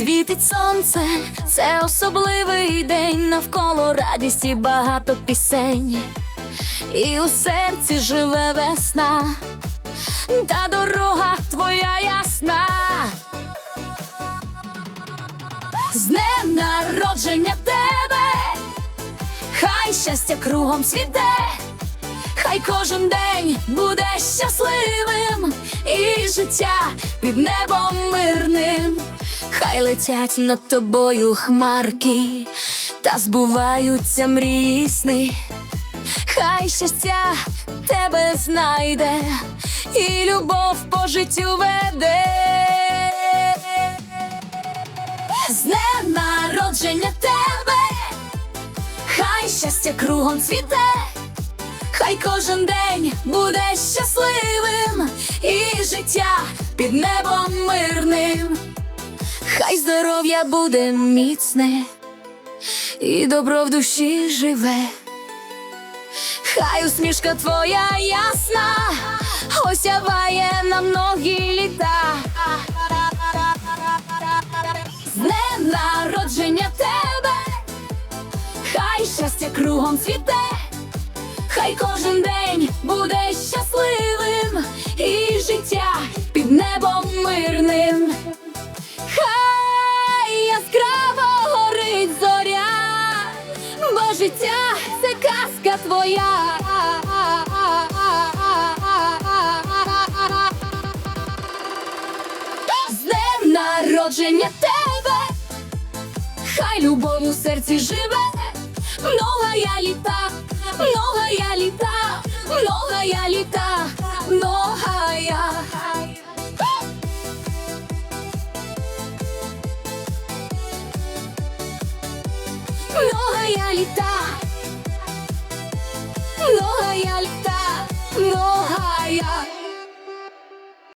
Світить сонце, це особливий день, навколо радість і багато пісень, і у серці живе весна, та дорога твоя ясна. З днем народження тебе, хай щастя кругом світе, хай кожен день буде щасливим, і життя під небом мирним, хай летять над тобою хмарки, та збуваються мрії сни. Хай щастя тебе знайде, і любов по життю веде. З днем народження тебе, хай щастя кругом цвіте, хай кожен день буде щасливим, і життя під небом мирним, хай здоров'я буде міцне, і добро в душі живе. Хай усмішка твоя ясна, осяває на многі літа. З днем народження тебе, хай щастя кругом цвіте, хай життя це казка твоя. З днем народження тебе, хай любов у серці живе, многая літа, многая літа, многая літа, Многая літа, многая літа, многая.